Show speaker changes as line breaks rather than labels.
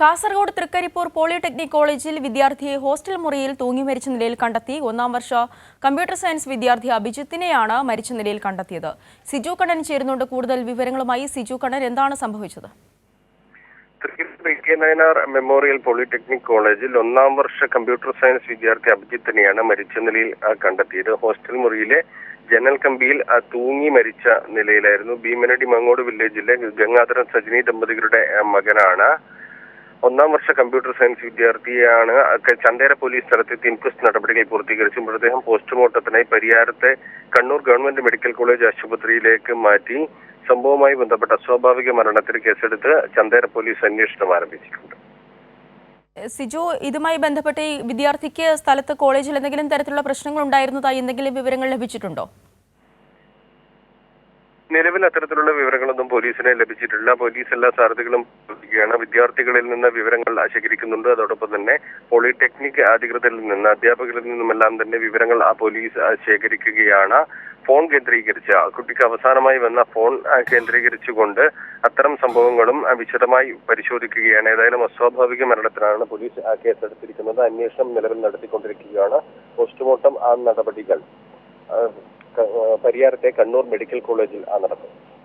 Kasaragod Trikaripur polytechnic കോളേജിൽ വിദ്യാർത്ഥിയെ hostel മുറിയിൽ തൂങ്ങി മരിച്ച നിലയിൽ കണ്ടെത്തി. ഒന്നാം വർഷ കമ്പ്യൂട്ടർ സയൻസ് വിദ്യാർത്ഥി അഭിജിത്തിനെയാണ് മരിച്ച നിലയിൽ കണ്ടെത്തിയത്. സിജു കണ്ണൻ ചേരുന്നുണ്ട്. കൂടുതൽ വിവരങ്ങളുമായി സിജു കണ്ണൻ. എന്താണ് സംഭവിച്ചത്?
മെമ്മോറിയൽ പോളിടെക്നിക് കോളേജിൽ ഒന്നാം വർഷ കമ്പ്യൂട്ടർ സയൻസ് വിദ്യാർത്ഥി അഭിജിത്തിനെയാണ് മരിച്ച നിലയിൽ കണ്ടെത്തിയത്. ഹോസ്റ്റൽ മുറിയിലെ ജനൽ കമ്പിയിൽ തൂങ്ങി മരിച്ച നിലയിലായിരുന്നു. ഭീമനടി മങ്ങോട് വില്ലേജിലെ ഗംഗാധരൻ സജിനി ദമ്പതികളുടെ മകനാണ്. ഒന്നാം വർഷ കമ്പ്യൂട്ടർ സയൻസ് വിദ്യാർത്ഥിയാണ്. ചന്തേര പോലീസ് സ്ഥലത്തെത്തി ഇൻക്വസ്റ്റ് നടപടികൾ പൂർത്തീകരിച്ചു. മൃതദേഹം പോസ്റ്റ്മോർട്ടത്തിനായി പരിയാരത്തെ കണ്ണൂർ ഗവൺമെന്റ് മെഡിക്കൽ കോളേജ് ആശുപത്രിയിലേക്ക് മാറ്റി. സംഭവവുമായി ബന്ധപ്പെട്ട അസ്വാഭാവിക മരണത്തിന് കേസെടുത്ത് ചന്തേര പോലീസ് അന്വേഷണം ആരംഭിച്ചിട്ടുണ്ട്.
സിജു ഇതുമായി ബന്ധപ്പെട്ട് ഈ വിദ്യാർത്ഥിക്ക് സ്ഥലത്ത് കോളേജിൽ എന്തെങ്കിലും തരത്തിലുള്ള പ്രശ്നങ്ങൾ ഉണ്ടായിരുന്നതായി എന്തെങ്കിലും വിവരങ്ങൾ ലഭിച്ചിട്ടുണ്ടോ?
നിലവിൽ അത്തരത്തിലുള്ള വിവരങ്ങളൊന്നും പോലീസിനെ ലഭിച്ചിട്ടില്ല. പോലീസ് എല്ലാ സാധ്യതകളും പരിശോധിക്കുകയാണ് വിദ്യാർത്ഥികളിൽ നിന്ന് വിവരങ്ങൾ ശേഖരിക്കുന്നുണ്ട്. അതോടൊപ്പം തന്നെ പോളിടെക്നിക് അധികൃതരിൽ നിന്ന് അധ്യാപകരിൽ നിന്നുമെല്ലാം തന്നെ വിവരങ്ങൾ ആ പോലീസ് ശേഖരിക്കുകയാണ്. ഫോൺ കേന്ദ്രീകരിച്ച് കുട്ടിക്ക് അവസാനമായി വന്ന ഫോൺ കേന്ദ്രീകരിച്ചുകൊണ്ട് അത്തരം സംഭവങ്ങളും വിശദമായി പരിശോധിക്കുകയാണ്. ഏതായാലും അസ്വാഭാവിക മരണത്തിനാണ് പോലീസ് കേസെടുത്തിരിക്കുന്നത്. അന്വേഷണം നിലവിൽ നടത്തിക്കൊണ്ടിരിക്കുകയാണ്. പോസ്റ്റ്മോർട്ടം ആ നടപടികൾ പരിയാരത്തെ കണ്ണൂർ മെഡിക്കൽ കോളേജിൽ ആ നടത്തും.